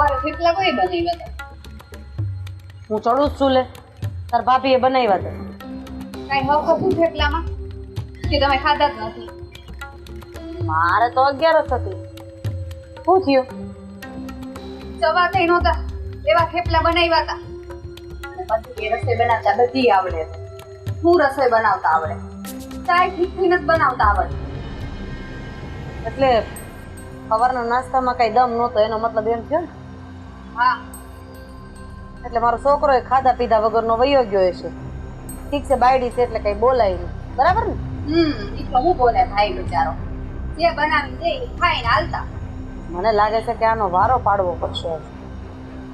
સવારે થેપલા કોઈ બનાવ્યા હતા? હું ચડું જ છું લે. તાર ભાભીએ બનાવ્યા હતા. કાંઈ હક હતું થેપલામાં? કે તમે ખાધા જ નથી? મારે તો અગિયાર જ હતી. શું થયું? સવા થઈ નહોતા. એવા થેપલા બનાવ્યા હતા. અને પછી એ રસોઈ બનાવતા બધી આવડે. હું રસોઈ બનાવતા આવડે. ચાય ઠીકથી નથી બનાવતા આવડે એટલે સવારના નાસ્તામાં કઈ દમ નહોતો એનો મતલબ એમ થયો ને? હા. એટલે મારો છોકરો એ ખાધા પીધા વગરનો વયો ગયો હશે. ઠીક છે બાયડી છે એટલે કઈ બોલાય નહીં. બરાબર ને? હમ એટલે હું બોલે ભાઈ બિચારો? જે બનાવી દે ખાઈને હાલતા. મને લાગે છે કે આનો વારો પાડવો પડશે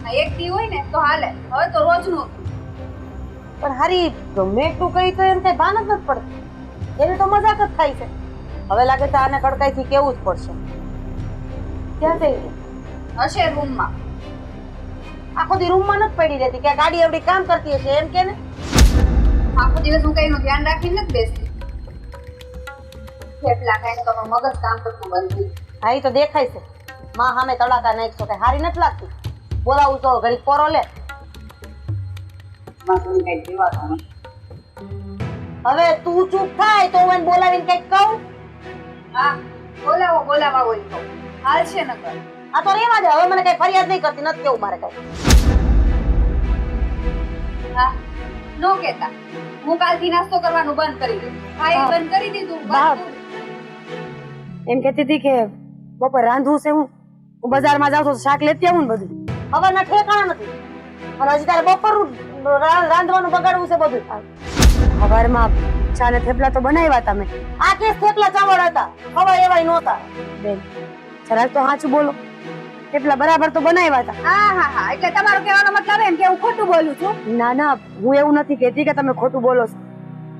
આ એક દી હોય ને તો હાલે. હવે તો રોજનું પણ હારી ગમે એટલું કહી તો એમ કઈ ભાન જ નથી પડતી. એને તો મજાક જ થાય છે. હવે લાગે છે આને કડકાઈથી કેવું જ પડશે. ક્યાં જઈ હશે રૂમમાં. આખો દી રૂમમાં નથી પડી રહેતી કે ગાડી એવડી કામ કરતી હશે એમ કે ને? આખો દિવસ હું કઈનું ધ્યાન રાખીને નથી બેસતી. થેપલા ખાઈને તો મગજ કામ કરતું બંધ થઈ હા તો દેખાય છે. માં સામે તડાકા નાખશો કે હારી નથી લાગતી. બોલાવું તો ઘડી પોરો લે. કઈ હવે તું ચૂપ થાય તો હું બોલાવીને કંઈક કહું? હા બોલાવો બોલાવા હોય તો. હાલ છે કર આ તો રેવા દે. હવે મને કઈ ફરિયાદ નહીં કરતી. નથી કેવું મારે કઈ. હા. નો કેતા હું કાલથી નાસ્તો કરવાનું બંધ કરી દઉં. ખાઈ બંધ કરી દીધું. એમ કહેતી હતી કે બપોર રાંધવું છે હું. હું બજારમાં જાઉં તો શાક લેતી આવું ને બધું. હવાના ઠેકાણા નથી. અને હજી તારે બપોરનું રાંધવાનું બગાડવું છે બધું. હવારમાં ચા ને થેપલા તો બનાવ્યા તમે. આ કેસ થેપલા ચાવડ હતા. હવા એવાય નહોતા. બેન જરાક તો સાચું બોલો. થેપલા બરાબર તો બનાવ્યા હતા. હા હા હા. એટલે તમારો કહેવાનો મતલબ એમ કે હું ખોટું બોલું છું? ના ના હું એવું નથી કહેતી કે તમે ખોટું બોલો છો.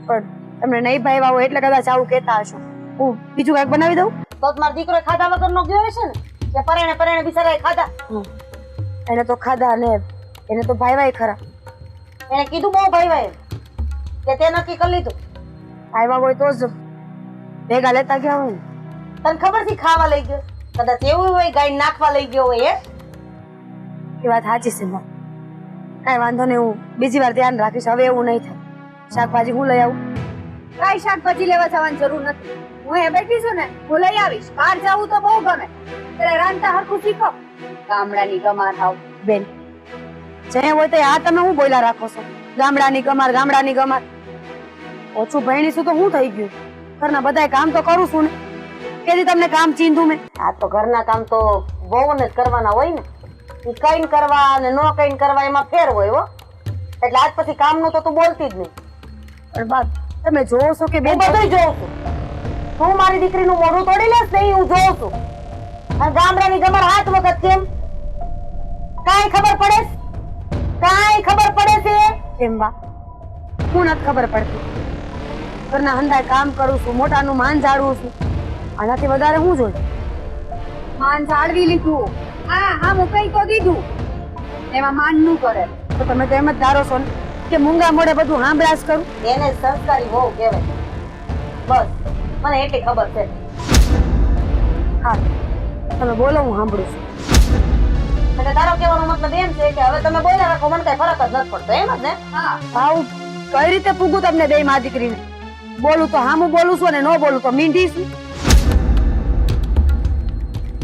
પણ તમને નહીં ભાવ્યા હોય એટલે કદાચ આવું કહેતા હશો. હું બીજું કાંઈક બનાવી દઉં? તો તમારો દીકરો ખાધા વગરનો ગયો હશે ને કે પરાણે પરાણે બિચારાએ ખાધા? એને તો ખાધા ને એને તો ભાઈવાય ખરા. એને કીધું બહુ ભાઈવાય કે તે નક્કી કરી લીધું. આવ્યા હોય તો જ. ભેગા લેતા ગયા હોય તને ખબરથી ખાવા લઈ ગયો? કદાચ એવું હોય ગાય નાખવા લઈ ગયો હોય એ વાત સાચી છે માં. કાંઈ વાંધો નહીં હું બીજી વાર ધ્યાન રાખીશ. હવે એવું નહીં થાય. શાકભાજી હું લઈ આવું. કાંઈ શાકભાજી લેવા જવાની જરૂર નથી. હું એ બેઠી છું ને હું લઈ આવીશ. બહાર જાવું તો બહુ ગમે. એટલે રાંધતા હરખું શીખો. ગામડાની ગમાર આવ બેન જે હોય તો આ તમે હું બોલ્યા રાખો છો? ગામડાની ગમાર ગામડાની ગમાર. ઓછું ભણીશું તો હું થઈ ગયું. ઘરના બધાય કામ તો કરું છું ને. કેદી તમને કામ ચીંધું મેં. આ તો ઘરના કામ તો બહુ ને કરવાના હોય ને. ઈ કઈન કરવા અને ન કઈ કરવા એમાં ફેર હોય હો. એટલે આજ પછી કામનું તો તું બોલતી જ નહીં. પણ બાપ તમે જોવો છો કે બે બધું જોઉં છું. તું મારી દીકરીનું મોઢું તોડી લેસ ને હું જોઉં છું. અને ગામડાની ગમાર હાથ વખત કેમ કાંઈ ખબર પડે? કાંઈ ખબર પડે છે? એમ બા હું નથી ખબર પડતી. ઘરના હંધાય કામ કરું છું મોટાનું માન જાળવું છું. આનાથી વધારે હું જોઈ માન જાળવી લીધું. હા હા હું કઈ તો દીધું. એમાં માનનું કરે. તો તમે તો એમ જ ધારો છો ને કે મૂંગા મોડે બધું હાંભળાશ કરું? એને સંસ્કારી હોવું કહેવાય. બસ મને એટલી ખબર છે. હા તમે બોલો હું સાંભળું છું. એટલે તારો કહેવાનો મતલબ એમ છે કે હવે તમે બોલ્યા રાખો મને કઈ ફરક જ નથી પડતો એમ જ ને? હા. ભાવ કઈ રીતે પૂગું તમને બે માં દીકરીને? બોલું તો હામું બોલું છું અને ન બોલું તો મીંઢી છું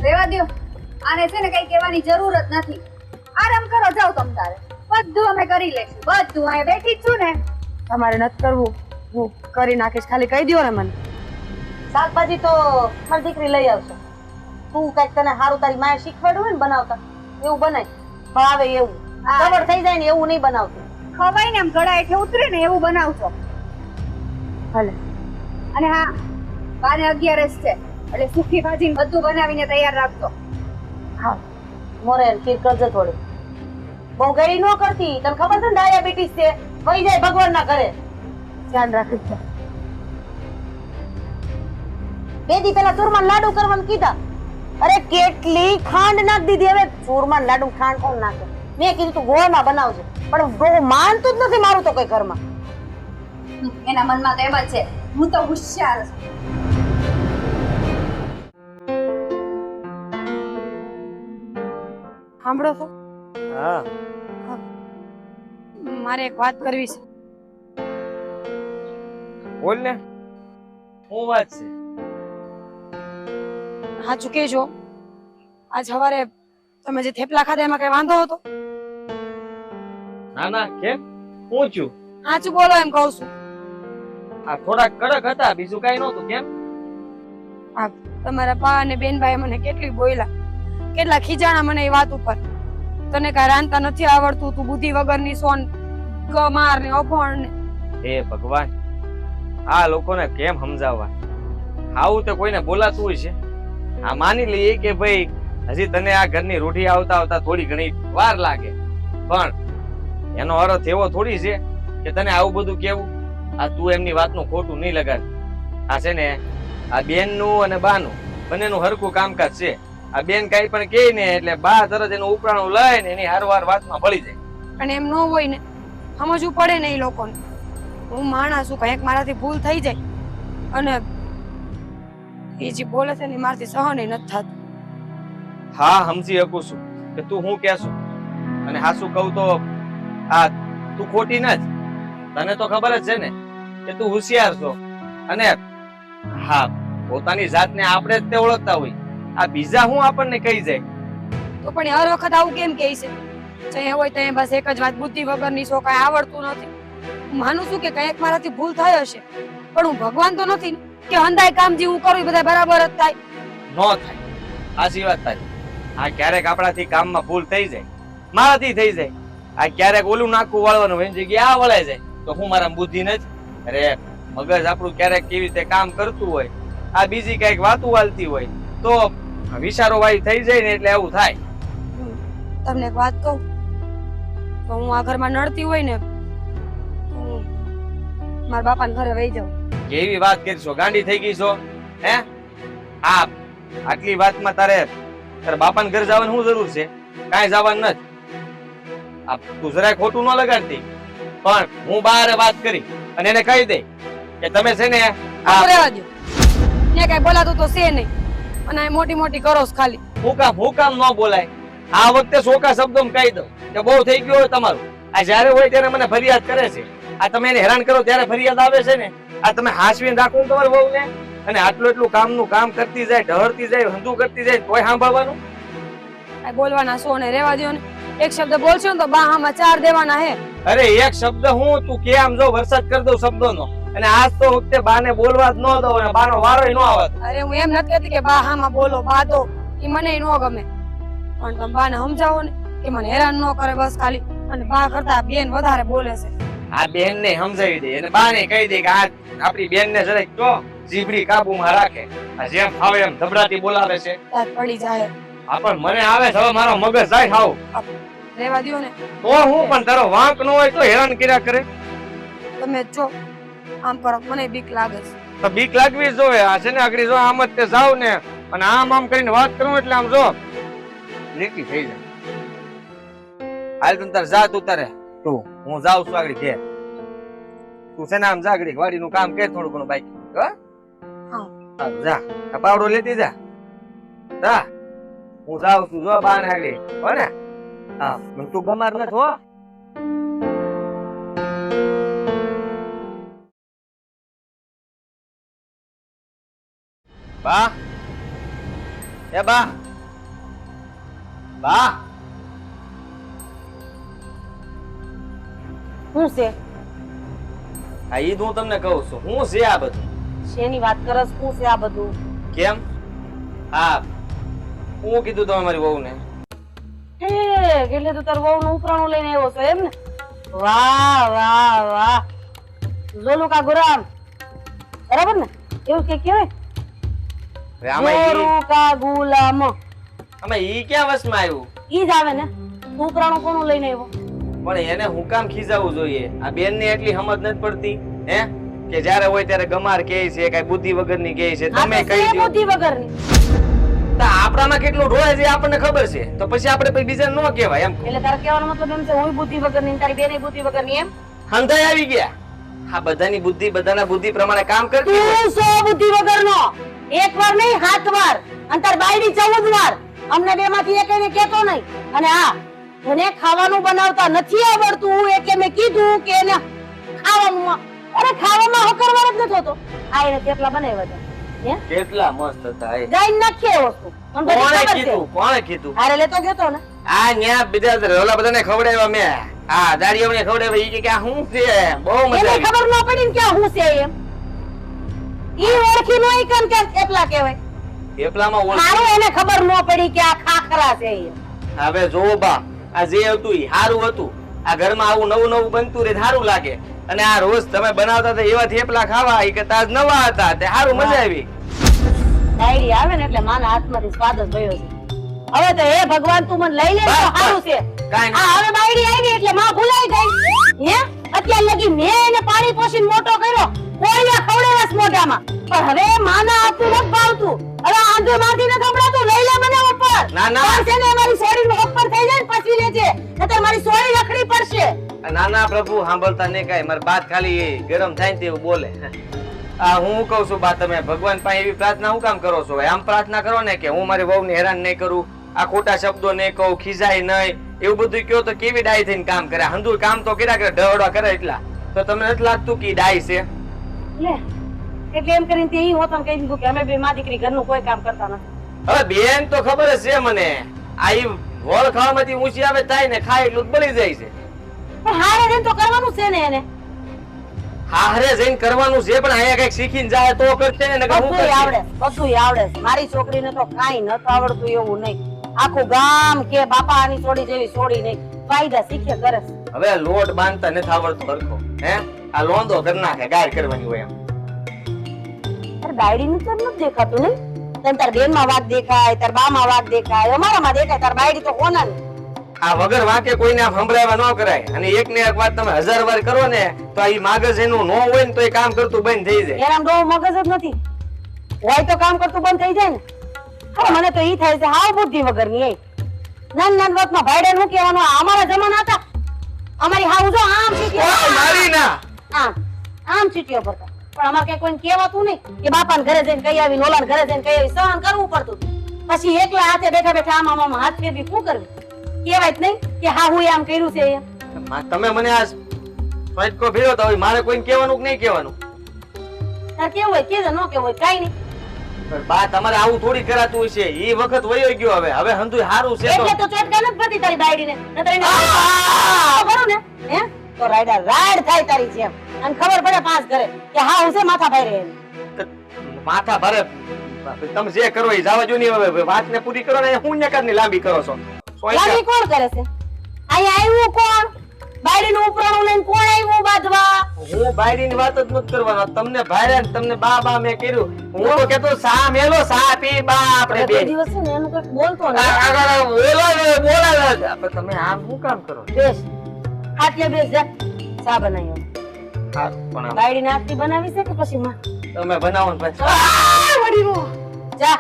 રેવા દ્યો. આને છે ને કઈ કહેવાની જરૂર જ નથી. આરામ કરો જાઓ તમ તારે. બધું અમે કરી લઈશું. બધું અહીંયા બેઠી જ છું ને. તમારે નથી કરવું. હું કરી નાખીશ. ખાલી કહી દો ને મને. શાકભાજી તો મારી દીકરી લઈ આવશે. તું કંઈક તને સારું તારી માએ શીખવાડ્યું હોય ને બનાવતા એવું બનાય. ભાવે એવું. ખબર થઈ જાય ને એવું નહીં બનાવતું. ખવાય ને આમ ગળા એટલે ઉતરે ને એવું બનાવશો. ભલે. અને હા બાને અગિયારસ છે. એટલે સુખી ભાજી બધું બનાવીને તૈયાર રાખજો. હા મોરે ખીર કરજો થોડી. બહુ ગળી ન કરતી તને ખબર છે ને ડાયાબિટીસ છે? વહી જાય ભગવાન ના ઘરે. ધ્યાન રાખીશ બે દી પેલા ચૂરમાન લાડુ કરવાનું કીધા. અરે કેટલી ખાંડ નાખ દીધી. હવે ચૂરમાન લાડુ ખાંડ કોણ નાખે? મેં કીધું તું ગોળમાં બનાવજે. પણ બહુ માનતું જ નથી મારું તો કોઈ ઘરમાં. એના મનમાં તો એમ જ છે. હું તો હોશિયાર છું. સાંભળો છો? હા. મારે એક વાત કરવી છે. બોલ ને. શું વાત છે? હા ચૂકે છો આજ સવારે તમે જે થેપલા ખાધા એમાં કઈ વાંધો હતો? ના ના કેમ? પૂછ્યું થયું સાચું બોલો એમ કહું છું. આ થોડાક કડક હતા બીજું કઈ નહોતું કેમ? તમારા પા અને બેનભાઈ મને કેટલી બોલ્યા. કેટલા ખીજાણા મને એ વાત ઉપર. તને કાંઈ રાંધતા નથી આવડતું? તું બુદ્ધિ વગરની સોન કમાર ને અભણ ને. હે ભગવાન, આ લોકોને કેમ સમજાવવા? આવું તો કોઈને બોલાતું હોય છે. આ માની લઈએ કે ભાઈ, હજી તને આ ઘરની રોટી આવતા આવતા થોડી ઘણી વાર લાગે. પણ એનો અર્થ એવો થોડી છે કે તને આવું બધું કેવું? આ તું એમની વાતનું ખોટું નહીં લગાડ. આ છે ને, આ બેનનું અને બાનું બંનેનું હરખું કામકાજ છે. આ બેન કઈ પણ કે ને એટલે બા તરત એનું ઉપરાણું લઈને એની હારવાર વાતમાં ભળી જાય. અને એમ ન હોય ને સમજવું પડે ને એ લોકોને. હું માણસ છું કંઈક મારાથી ભૂલ થઈ જાય. અને એ જે બોલે છે ને મારાથી સહન નથી થતું. હા સમજી શકું છું કે તું હું કહેશું? અને હાસુ કહું તો આ તું ખોટી ન જ. તને તો ખબર જ છે ને કે તું હોશિયાર છો. અને હા પોતાની જાતને આપણે જ તે ઓળખતા હોય આ બીજા હું આપણને કહી જાય? તો પણ હર વખત આવું કેમ કહે છે? ચાહે હોય ત્યાં બસ એક જ વાત બુદ્ધિ વગરની છો કાંઈ આવડતું નથી. હું માનું છું કે કંઈક મારાથી ભૂલ થઈ હશે પણ હું ભગવાન તો નથી કે અંધાય કામ જે હું કરું બધા બરાબર જ થાય. ન થાય. સાચી વાત તારી આ ક્યારેક આપણાથી કામમાં ભૂલ થઈ જાય મારાથી થઈ જાય. આ ક્યારેક ઓલું નાખું વાળવાનું એની જગ્યાએ આ વળાઈ જાય તો હું મારા બુદ્ધિ ને જ અરે મગજ આપણું ક્યારેક કેવી રીતે કામ કરતું હોય આ બીજી કંઈક વાતું વાલતી હોય તો વિચારો વાળી થઈ જાય ને એટલે એવું થાય. તમને એક વાત કહું? તો હું આ ઘરમાં નડતી હોય ને હું મારા બાપાના ઘરે વહી જાઉં. કેવી વાત કરશો? ગાંડી થઈ ગઈ છો? હે? આ આટલી વાતમાં તારે તારે બાપાને ઘર જવાની શું જરૂર છે? કાંઈ જવાનું નથી. આ તું જરાય ખોટું ન લગાડતી. પણ હું બહાર વાત કરી અને એને કહી દે કે તમે છે ને આ ને કઈ બોલાતું તો છે નહીં. અને મોટી મોટી કરો ખાલી. હું કામ ન બોલાય. આ વખતે સોકા શબ્દો કહી દઉં કે બહુ થઈ ગયું હોય તમારું. આ જ્યારે હોય ત્યારે મને ફરિયાદ કરે છે. આ તમે એને હેરાન કરો ત્યારે ફરિયાદ આવે છે ને. આ તમે હાસવીને રાખો તમારે બહુ ને અને આટલું એટલું કામનું કામ કરતી જાય ઢહરતી જાય હંધુ કરતી જાય કોઈ સાંભળવાનું. આ બોલવાના છો ને રેવા દો ને. એક શબ્દ બોલશો ને તો બા હામાં ચાર દેવાના હે. અરે એક શબ્દ હું તું કે આમ જો વરસાદ કરી દઉં શબ્દોનો. અને આજ તો વખતે બાને બોલવા જ ન દો અને બાનો વારો ન આવત અરે હું એમ નથી કહેતી કે બા હામાં બોલો બા તો એ મને ન ગમે. પણ તમે બાને સમજાવો ને કે મને હેરાન ન કરે બસ ખાલી. અને બા કરતા બેન વધારે બોલે છે. આ બેન ને સમજાવી દે અને બાને કહી દે કે આ આપણી બેન ને જરાક તો જીભડી કાબુમાં રાખે. આ જેમ ફાવે એમ ધબડાટી બોલાવે છે. પડી જાય. આ પણ મને આવે છે હવે મારો મગજ જાય ખાવ રેવા દો ને. તો હું પણ તારો વાંક ન હોય તો હેરાન કર્યા કરે. તમે જો આમ કરો મને બીક લાગે છે. તો બીક લાગવી જોવે આ છે ને આગળ જો આમ જ તે જાવ ને અને આમ આમ કરીને વાત કરું એટલે આમ જો લીટી થઈ જાય. હાલ તું તાર જા તું તારે. તું હું જાઉં છું આગળ ઘેર. તું છે ને આમ જા આગળ. વાડીનું કામ કે થોડું ઘણું બાકી. હો? હા. જા. આ પાવડો લેતી જા. જા. હું જાઉં છું. જો બાને આગળ. હો ને? હા. તું ગમાર નથી હો. બા. એ બા. બા. શું છે? હા ઈ હું તમને કહું છું. હું છે આ બધું? શેની વાત કરસ? શું છે આ બધું? કેમ? હા. હું કીધું તમે મારી વહુને. હે એટલે તો તાર વહુ નું ઉપરાણું લઈને આવ્યો છે એમ ને? વાહ વાહ વાહ. જોલું ગુરામ. બરાબર ને? એવું કે કહેવાય? હવે આમાં ઈ- જોરું કા ગુલામ. આમાં ઈ ક્યાં વસમાં આવ્યું? ઈ જ આવે ને. તું કોનું લઈને આવ્યો. પણ એને હું કામ ખીજાવવું જોઈએ? આ બેન ને એટલી સમજ નથી પડતી હે? કે જ્યારે હોય ત્યારે ગમાર કહે છે કઈ બુદ્ધિ વગરની કહે છે. તમે કહી દો. બુદ્ધિ વગરની. તો આપણામાં કેટલું ઢોળે છે આપણને ખબર છે. તો પછી આપણે પછી બીજાને ન કહેવાય એમ એટલે તારે કહેવાનો મતલબ એમ છે હું બુદ્ધિ વગરની તારી બેન બુદ્ધિ વગરની એમ? હંધાઈ આવી ગયા. આ બધાની બુદ્ધિ બધાના બુદ્ધિ પ્રમાણે કામ કરતી તું સો બુદ્ધિ વગરનો? એક વાર નહીં સાત વાર અને તાર બાયડી ચૌદ વાર અમને બે માંથી એકને કેતો નહીં. અને હા એને ખાવાનું બનાવતા નથી આવડતું. એટલે મેં કીધું કે એને ખાવાનું અરે ખાવામાં હકરવાર જ નથી હોતો. આ એને કેટલા બનાવ્યા હતા. કેટલા મસ્ત હતા એ ગાઈ નાખીએ વસ્તુ કોણે કીધું? કોણે કીધું? હારે લેતો ગયો ને. આ ન્યા બીજા ઓલા બધાને ખવડાવ્યા મેં. આ દાડીઓને ખવડાવ્યા ઈ કે આ શું છે? બહુ મજા આવી. ખબર ન પડી ને કે આ હું છે એમ. ઈ ઓળખી નો ઈ કેમ કે એટલા કહેવાય? થેપલામાં ઓળખ મારું એને ખબર ન પડી કે આ ખાખરા છે એમ હવે જો બા આ જે હતું ઈ સારું હતું. આ ઘરમાં આવું નવું નવું બનતું રહે સારું લાગે. અને આ રોજ તમે બનાવતા હતા એવા થેપલા ખાવા ઈ કે તાજ નવા હતા તે સારું મજા આવી. ડાયરી આવે ને એટલે માના હાથમાંથી સ્વાદ જ ભયો છે હવે તો હે ભગવાન તું મને લઈ લે તો સારું છે. આ હવે બાયડી આવી એટલે માં ભૂલાઈ ગઈ. હે? અત્યાર લગી મેં એને પાણી પોષીને મોટો કર્યો. કોઈને ખવડાવ્યા મોઢામાં. પણ હવે માના હાથનું નથી ભાવતું. હવે આંધો માંથી ન સંભળાતું. લઈ લે મને ઉપર. ના, ના. છે ને મારી સોડી ઉપર થઈ જાય પછી લેજે. નતર મારી સોડી રખડી પડશે. નાના પ્રભુ સાંભળતા ને કાઈ. મારી બાત ખાલી ગરમ થાય ને તેવું બોલે. આ હું કહું છું બા તમે ભગવાન પાસે એવી પ્રાર્થના હું કામ કરો છો? આમ પ્રાર્થના કરો ને કે હું મારી વહુને હેરાન નહીં કરું? આ ખોટા શબ્દો નહીં કહું ખીજાય નહીં એવું બધું કયો તો કેવી ડાય થઈને કામ કરે? હંધુ કામ તો કર્યા કરે ઢવડા કરે એટલા. તો તમને નથી લાગતું કે ડાય છે? એટલે એમ કરીને તે ઈ હોતન કહી દીધું કે અમે બે માં દીકરી ઘરનું કોઈ કામ કરતા નથી. હવે બેન તો ખબર છે મને આ વળ ખાવામાંથી ઊંચી આવે થાય ને ખાય એટલું બળી જાય છે. પણ હારે જઈને તો કરવાનું છે ને એને? હારે જઈને કરવાનું છે પણ અહીંયા કંઈક શીખીને જાય તો કરશે ને? આવડે બધુંય આવડે. મારી છોકરીને તો કાંઈ નતું આવડતું એવું નહીં. આખું ગામ કે બાપા આની છોડી જેવી છોડી નહીં. ફાયદા શીખે કરે હવે લોટ બાંધતા નથી આવડતો હરખો હે? આ લોંદો કરી નાખે ગાય કરવાની હોય એમ. તારે બાયડીનું તો નથી દેખાતું નહીં? તને તાર બેનમાં વાત દેખાય તાર બા માં વાત દેખાય અમારામાં દેખાય તાર બાયડી તો કોના આ વગર વાંકે કોઈને આમ સંભળાવવા ન કરાય. અને એક ને એક વાત તમે હજાર વાર કરો ને તો આ માગજ એનું ન હોય ને તો એ કામ કરતું બંધ થઈ જાય. એનામ ડોહો મગજ જ નથી. હોય તો કામ કરતું બંધ થઈ જાય ને. અરે મને તો ઈ થાય છે હાવ બુદ્ધિ વગરની એ. નાન નાન વાતમાં ભાઈડે નું કહેવાનું? અમારા જમાના હતા. અમારી હાવ જો આમ ચીટીઓ મારી ના આમ આમ ચીટીઓ ભરતા પણ અમાર કઈ કોઈને કહેવાતું નહીં. કે બાપાને ઘરે જઈને કઈ આવી નોલાને ઘરે જઈને કઈ આવી સહન કરવું પડતું. પછી એકલા હાથે બેઠા બેઠા આમ આમ હાથ ફેરવી શું કરવું? કહેવાય જ નહીં કે હા હું આમ કર્યું છે એમ તમે મને આ ફટકો ભેળો તો મારે કોઈને કહેવાનું કે નહીં કહેવાનું? તાર કેવું હોય? કે ન કેવું હોય કાઈ નહીં. પણ બા તમારે આવું થોડી કરાતું હશે. ઈ વખત વયો ગયો હવે. હવે હંધુ હારું છે એટલે તો ચોટકા નથી ભરતી તારી દાઈડીને નતર એને ખરું ને? હે? તો રાઈડા રાડ થાય તારી જેમ. અને ખબર પડે પાસ કરે કે હા હું છે માથા ભાઈ માથા ભરે. તમે જે કરો એ જાવા જો હવે હવે વાતને પૂરી કરો ને હું ની લાંબી કરો છો. લાંબી કોણ કરે છે? અહીંયા આવ્યું કોણ? બાયડીનું ઉપરાણું લઈને કોણ આવ્યું બાંધવા? હું બાયડીની વાત જ નથી કરવાનો. તમને ને તમને બા બા મેં કર્યું. હું તો કેતો સા મેલો સા પી બા આપણે બે દિવસ ને એનું કંઈક બોલતો ને. આગળ બોલાવે બોલાવે. પણ તમે આમ શું કામ કરો? બેસ. આટલે બેસ જા. સા બનાવ્યો. હારું, પણ આમ નાસ્તી બનાવી છે કે પછી માં? તમે બનાવો ને પછી. જા.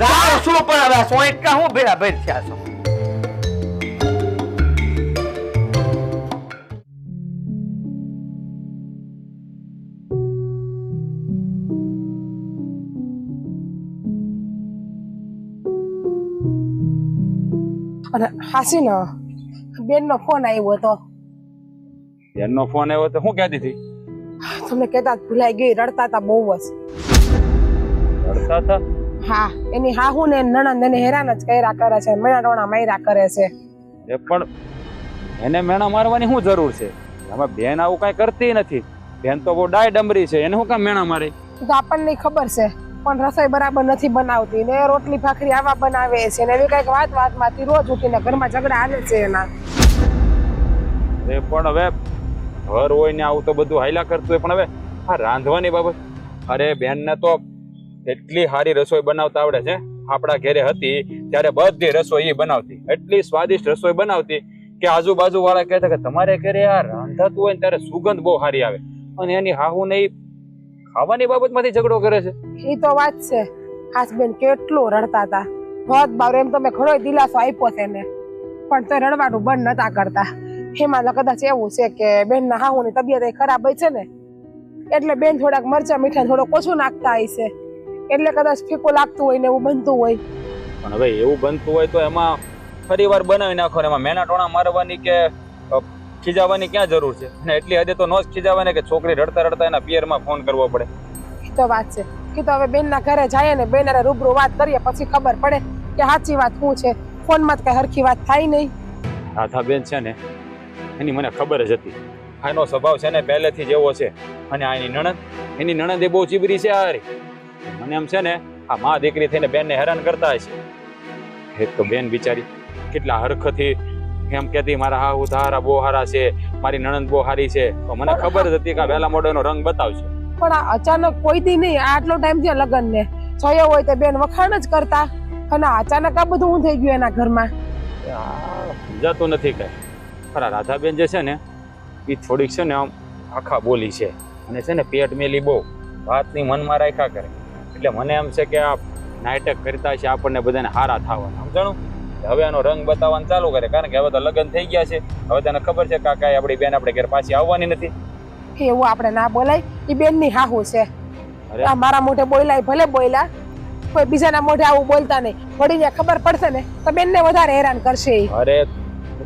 જા શું પણ હવે સોઈટ કા હું ભેરા ભેર થયા છો? અને હાસીનો બેનનો ફોન આવ્યો હતો બેનનો ફોન આવ્યો તો શું કહેતી હતી? તમને કહેતા ભૂલાઈ ગઈ રડતા હતા બહુ જ. રડતા હતા હા એની હાહુ ને નણંદ એને હેરાન જ કર્યા કરે છે મેણા ટોણા માર્યા કરે છે. એ પણ એને મેણા મારવાની શું જરૂર છે? અમે બેન આવું કઈ કરતી નથી. બેન તો બહુ ડાય ડમરી છે એને શું કામ મેણા મારી? તો આપણને ખબર છે. પણ રસોઈ બરાબર નથી બનાવતી ને રોટલી ભાખરી આવા બનાવે છે ને એવી કંઈક વાત વાતમાંથી રોજ ઉઠીને ઘરમાં ઝઘડા હાલે છે એના. એ પણ હવે ઘર હોય ને આવું તો બધું હાયલા કરતું હોય, પણ હવે આ રાંધવાની બાબત, અરે બેનને તો એટલી સારી રસોઈ બનાવતા આવડે છે. આપણા ઘરે હતી, ત્યારે બધી રસોઈ બનાવતી. એટલી સ્વાદિષ્ટ રસોઈ બનાવતી કે આજુબાજુ વાળા કહેતા કે તમારે ઘરે આ રાંધાતું હોય ને ત્યારે સુગંધ બહુ સારી આવે. અને એની હાહુ ને ઈ ખાવાની બાબતમાંથી ઝઘડો કરે છે? એ તો વાત છે. હાસબેન કેટલું રડતા હતા. ભત બાર એમ તમે ઘણો દિલાસો આપ્યો છે ને પણ તો રડવાનું બંધ નતા કરતા. એમાં તો કદાચ એવું છે કે બેન ના હાહુની તબિયત એ ખરાબ હોય છે ને એટલે બેન થોડાક મરચા મીઠા થોડોક ઓછું નાખતા હશે એટલે કદાચ ફીકો લાગતું હોય ને એવું બનતું હોય. પણ હવે એવું બનતું હોય તો એમાં ફરી વાર બનાવી નાખો એમાં મેના ટોણા મારવાની કે ખીજાવાની ક્યાં જરૂર છે? અને એટલી હદે તો નો જ ખીજાવાને કે છોકરી રડતા રડતા એના પિયરમાં ફોન કરવો પડે. એ તો વાત છે. કે તો હવે બેનના ઘરે જઈએ ને બેન રૂબરૂ વાત કરીએ પછી ખબર પડે કે સાચી વાત શું છે. ફોનમાં કઈ હરખી વાત થાય નહીં. રાધાબેન છે ને એની મને ખબર જ હતી. આનો સ્વભાવ છે ને પહેલેથી જ એવો છે. અને આ એની નણંદ એની નણંદ એ બહુ ચીબરી છે હારી. મને એમ છે ને આ મા દીકરી થઈને બેનને હેરાન કરતા હશે. એક તો બેન બિચારી કેટલા હરખથી એમ કહેતી મારા હાહુ તારા બહુ હારા છે મારી નણંદ બહુ હારી છે. તો મને ખબર જ હતી કે વહેલા મોડો એનો રંગ બતાવશે. પણ આ અચાનક કોઈ દી નહીં આટલો ટાઈમ થયો લગ્ન ને થયો હોય તો બેન વખાણ જ કરતા. અને અચાનક આ બધું હું થઈ ગયું એના ઘરમાં? સમજાતું નથી કઈ. ખરા રાધાબેન જે છે ને એ થોડીક છે ને આમ આખા બોલી છે. અને છે ને પેટ મેલી બહુ. વાતની મનમાં રાખ્યા કરે. એટલે મને એમ છે કે આ નાટક કરતા છે આપણને બધાને હારા થવાના. સમજાણું? હવે આનો રંગ બતાવવાનું ચાલુ કરે. કારણ કે હવે તો લગ્ન થઈ ગયા છે. હવે તને ખબર છે કાકા આપણી બેન આપણે ઘેર પાછી આવવાની નથી. એવું આપણે ના બોલાય. એ બેનની હાહુ છે. મારા મોઢે બોલ્યા ભલે બોલ્યા કોઈ બીજાના મોઢે આવું બોલતા નહીં. વળીને ખબર પડશે ને તો બેનને વધારે હેરાન કરશે અરે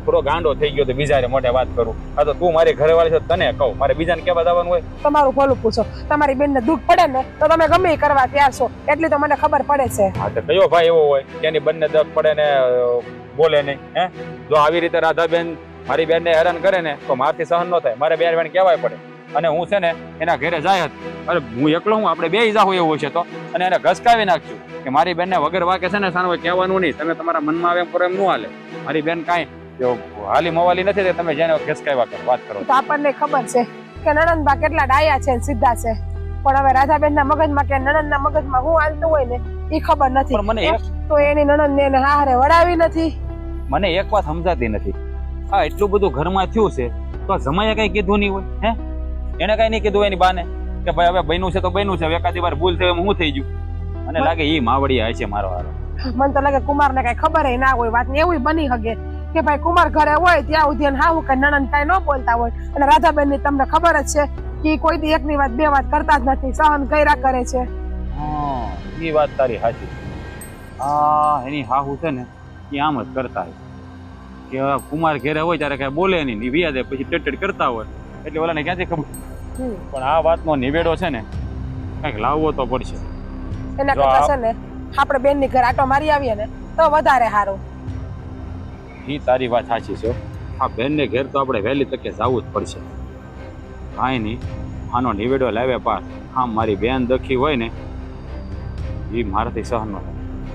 થોડો ગાંડો થઈ ગયો તો બીજાને મોઢે વાત કરું. આ તો તું મારી ઘરે વાળી છે તને કહું. મારે બીજાને કેવા દાવાનું હોય? તમારું ભલું પૂછો. તમારી બેનને દુઃખ પડે ને તો તમે ગમે કરવા તૈયાર છો. એટલી તો મને ખબર પડે છે. હા તો કયો ભાઈ એવો હોય કે એની બંને દગ પડે ને બોલે નહીં હે? જો આવી રીતે રાધાબેન મારી બેનને હેરાન કરે ને તો મારથી સહન ન થાય. મારે બેન બેન કહેવાય પડે. અને હું છે ને એના ઘરે જાય જ. અરે હું એકલો હું આપણે બે જાવ એવું છે તો. અને એને ઘસકાવી નાખશું કે મારી બેનને વગર વાકે છે ને સાનો કહેવાનું નહીં. તમે તમારા મનમાં આવે એમ કરો એમ ન હાલે. મારી બેન કાંઈ જો હાલી મવાલી નથી તમે જેને ઘસકાવ્યા કરો વાત કરો. તો આપણને ખબર છે કે નણંદબા કેટલા ડાયા છે ને સીધા છે. પણ હવે રાધાબેનના મગજમાં કે નણંદના મગજમાં હું હાલતું હોય ને એ ખબર નથી. મને તો એની નણંદ ને એને હારે વડાવી નથી. મને એક વાત સમજાતી નથી. આ એટલું બધું ઘરમાં થયું છે તો આ જમાઈએ કઈ કીધું નહીં હોય હે? એને કઈ નહીં કીધું એની બાને કે ભાઈ હવે બન્યું છે તો બન્યું છે એકાદી વાર ભૂલ થઈ હું થઈ ગયું. મને લાગે એ માવડી છે મારો હારો. મને તો લાગે કુમાર ને કઈ ખબર ના હોય વાત એવું બની શકે કે ભાઈ કુમાર ઘરે હોય ત્યાં સુધી હાહુ કે નણંદ કઈ ન બોલતા હોય. અને રાધાબેનની તમને ખબર જ છે કે કોઈ દી એકની વાત બે વાત કરતા જ નથી સહન કર્યા કરે છે. એ વાત તારી સાચી. આ એની હાહુ છે ને એ આમ જ કરતા હોય. કે કુમાર ઘેરે હોય ત્યારે કઈ બોલે નહીં ને વ્યાજે પછી ટેટેડ કરતા હોય. એટલે ઓલાને ક્યાંથી ખબર? પણ આ વાતનો નિવેડો છે ને કંઈક લાવવો તો પડશે. એના કરતા છે ને આપણે બેનની ઘર આટો મારી આવીએ ને તો વધારે સારું. એ તારી વાત સાચી છે આ બેનને ઘેર તો આપણે વહેલી તકે જવું જ પડશે. કાંઈ નહીં, આનો નિવેડો લાવે પાર આમ મારી બેન દખી હોય ને એ મારાથી સહન ન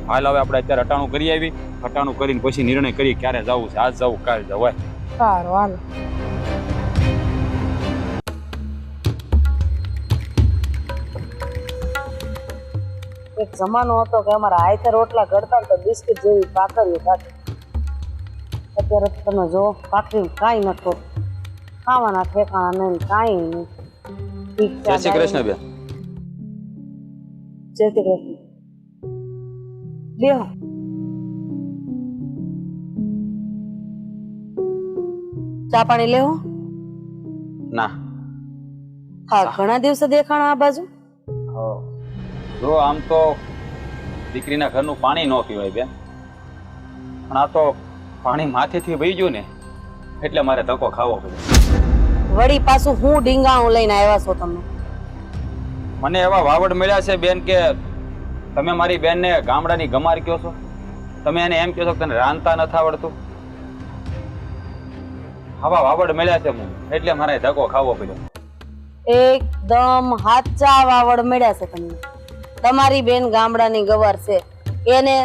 હાલ હવે આપણે અત્યારે અટાણું કરી આવી. અટાણું કરીને પછી નિર્ણય કરી ક્યારે જવું છે. આજ જવું, કાલ જવાય સારું, હાલ. એક જમાનો હતો કે અમારા હાથે રોટલા ઘડતા તો બિસ્કિટ જેવી કાકરીઓ ખાતી અત્યારે તમે જો કાકરી કાંઈ નતો ખાવાના ઠેકાણા નહીં કાંઈ નહીં. જય શ્રી કૃષ્ણ બેન. જય શ્રી કૃષ્ણ. બેહો. ચા પાણી લેવો? ના. હા ઘણા દિવસે દેખાણ આ બાજુ. જો આમ તો દીકરીના ઘરનું પાણી ન પીવાય બેન. પણ આ તો પાણી માથેથી વહી ગયું ને એટલે મારે ધક્કો ખાવો પડ્યો. વળી પાછું હું ડીંગાણું લઈને આવ્યા છો તમે? મને એવા વાવડ મળ્યા છે બેન કે તમે મારી બેનને ગામડાની ગમાર કહો છો? તમે એને એમ કહો છો કે તને રાંધતા નથી આવડતું? આવા વાવડ મળ્યા છે હું એટલે મારે ધક્કો ખાવો પડ્યો. એકદમ હાચા વાવડ મળ્યા છે તમને. તમારી બેન ગામડાની ગવાર છે. એને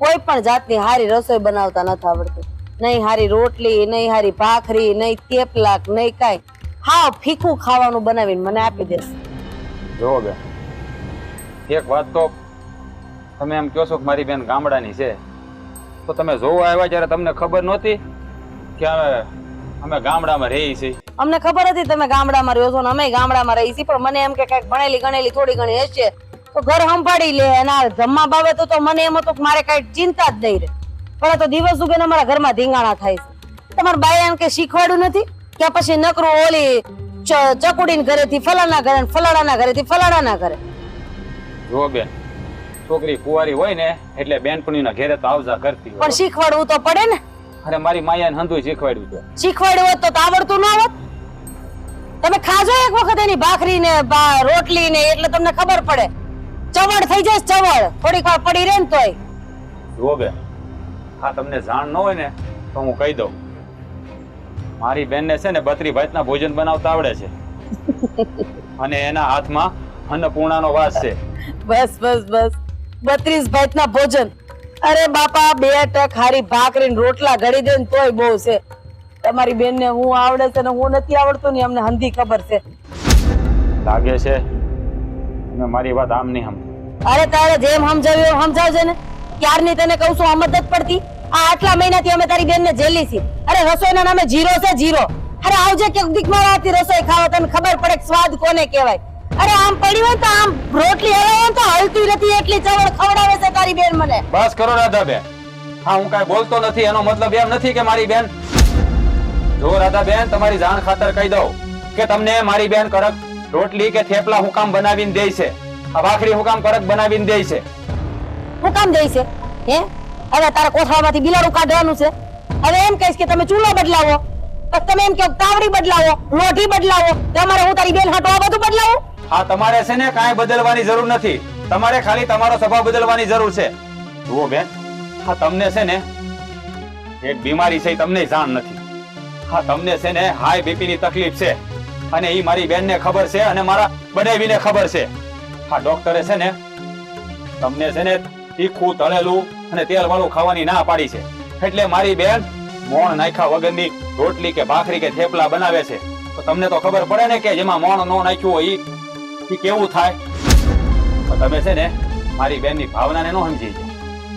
કોઈ પણ જાતની હારી રસોઈ બનાવતા નથી આવડતી. નહીં હારી રોટલી નહીં હારી ભાખરી નહીં તેપલાક નહીં કાંઈ. હા ફીકું ખાવાનું બનાવીને મને આપી દેશે. જો બેન એક વાત તો તમે એમ કહો છો કે મારી બેન ગામડાની છે. તો તમે જોવા આવ્યા જ્યારે તમને ખબર નહોતી કે અમે ગામડામાં રહી છીએ? અમને ખબર હતી તમે ગામડામાં રહ્યો છો ને અમે ગામડામાં રહી છીએ પણ મને એમ કે કંઈક ભણેલી ગણેલી થોડી ઘણી હશે. તો ઘર સંભાળી લે અને આ જમવા બાબતે તો મને એમ હતું કે મારે કઈ ચિંતા જ નહીં રહે. પણ તો દિવસ ઉગે અમારા ઘરમાં ધીંગાણા થાય છે. તમારા બાઈ એમ કે શીખવાડ્યું નથી? કે પછી નકરું ઓલી ચકુડીન ઘરેથી ફલાણા ઘરે ને ફલાણાના ઘરેથી ફલાણાના ઘરે. જો બેન છોકરી કુંવારી હોય ને એટલે બેનપણીના ઘેરે તો આવજા કરતી પણ શીખવાડવું તો પડે ને. અરે મારી માયાને હંધુય શીખવાડ્યું છે. શીખવાડ્યું હોત તો તો આવડતું ના હોત. તમે ખાજો એક વખત એની ભાખરી ને રોટલી ને એટલે તમને ખબર પડે. ચવડ થઈ જાય ચવડ થોડીક વાર પડી રહે ને તોય. જુઓ બેન આ તમને જાણ ન હોય ને તો હું કહી દઉં. મારી બેનને છે ને બત્રી ભાતના ભોજન બનાવતા આવડે છે. અને એના હાથમાં અન્નપૂર્ણાનો વાસ છે. બસ બસ બસ. બત્રીસ ભાતના ભોજન. અરે બાપા બે ટક હારી ભાખરી રોટલા ઘડી દે ને તોય બહુ છે. તમારી બેનને હું આવડે છે ને હું નથી આવડતું ને અમને હંધી ખબર છે. લાગે છે તમે મારી વાત આમ નહીં સમજો. અરે તારે જેમ સમજાવ્યું એમ સમજાવજે ને. ક્યારની તને કહું છું આમ જ પડતી. આ આટલા મહિનાથી અમે તારી બેનને જેલી છીએ. અરે રસોઈના નામે જીરો છે જીરો. અરે આવજે કે દીક મારા હાથથી રસોઈ ખાવા તને ખબર પડે કે સ્વાદ કોને કહેવાય. અરે આમ પડી હોય ને તો આમ રોટલી હલાવે ને તો હલતી નથી એટલી ચવડ ખવડાવે છે તારી બેન મને. બસ કરો રાધાબેન. હા હું કાઈ બોલતો નથી એનો મતલબ એમ નથી કે મારી બેન જો રાધાબેન તમારી જાણ ખાતર કહી દઉં કે તમને મારી બેન કડક રોટલી કે થેપલા હુકામ બનાવીને દે છે. આ ભાખરી હુકામ કડક બનાવીને દે છે. હુકામ કામ જઈ છે? હે? હવે તારા કોથળામાંથી બિલાડું કાઢવાનું છે. હવે એમ કહીશ કે તમે ચૂલો બદલાવો. બસ તમે એમ કહો કે તાવડી બદલાવો લોઢી બદલાવો તમારે હું તારી બેન હાટો આ બધું બદલાવું? હા તમારે છે ને કાંઈ બદલવાની જરૂર નથી. તમારે ખાલી તમારો સ્વભાવ બદલવાની જરૂર છે. જુઓ બેન હા તમને છે ને એક બીમારી છે તમને જાણ નથી. હા તમને છે ને હાઈ બીપી ની તકલીફ છે. અને એ મારી બેનને ખબર છે અને મારા બનેવીને ખબર છે. હા ડોક્ટરે છે ને, તમને છે ને તીખું, તળેલું અને તેલ વાળું ખાવાની ના પાડી છે. એટલે મારી બેન મોણ નાખ્યા વગરની રોટલી કે ભાખરી કે થેપલા બનાવે છે. તો તમને તો ખબર પડે ને કે જેમાં મોણ ન નાખ્યું હોય ઈ કેવું થાય? તો તમે છે ને મારી બેનની ભાવનાને ન સમજી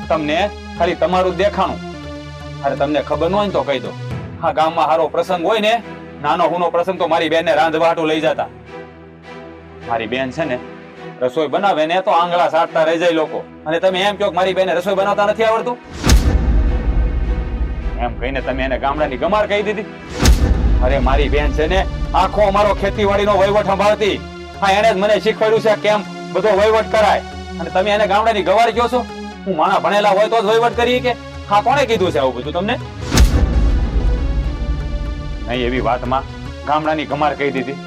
તમને ખાલી તમારું દેખાણું. અરે તમને ખબર ન હોય તો કહી દો. હા ગામમાં સારો પ્રસંગ હોય ને નાનો હુનો પ્રસંગ તો મારી બેનને રાંધવાટું લઈ જતા. મારી બેન છે ને, રસોઈ બનાવે ને તો આંગળા સાટતા રહી જાય લોકો. અને તમે એમ કહો કે મારી બેને રસોઈ બનાવતા નથી આવડતું? એમ કહીને તમે એને ગામડાની ગમાર કહી દીધી. અરે મારી બેન છે ને, આખો અમારો ખેતીવાડીનો વહીવટ સંભાળતી. હા, એને જ મને શીખવાડ્યું છે કેમ બધો વહીવટ કરાય. અને તમે એને ગામડાની ગવાર કહો છો? હું માણા ભણેલા હોય તો જ વહીવટ કરી કે? હા, કોણે કીધું છે આવું બધું તમને? નહીં, એવી વાતમાં ગામડાની ગમાર કહી દીધી.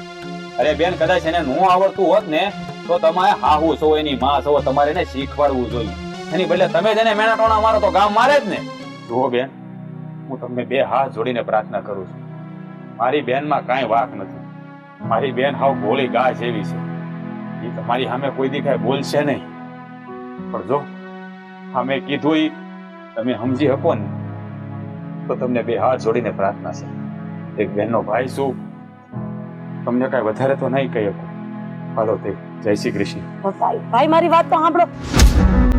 અરે બેન, કદાચ એને ન આવડતું હોત ને, તો તમારે હાહુ છો, એની માં છો, તમારે એને શીખવાડવું જોઈએ. એની બદલે તમે જ એને મેણા ટોણા મારો તો ગામ મારે જ ને. જુઓ બેન, હું તમને બે હાથ જોડીને પ્રાર્થના કરું છું. મારી બેનમાં કાંઈ વાક નથી. મારી બેન હાવ ભોળી ગા જેવી છે. એ તમારી સામે કોઈ દી કાંઈ બોલશે નહીં. પણ જો અમે કીધું તમે સમજી શકો ને, તો તમને બે હાથ જોડીને પ્રાર્થના છે. એક બહેનનો ભાઈ શું તમને કાંઈ વધારે તો નહીં કહી શકું. હાલો તે, જય શ્રી કૃષ્ણ. ભાઈ મારી વાત તો સાંભળો.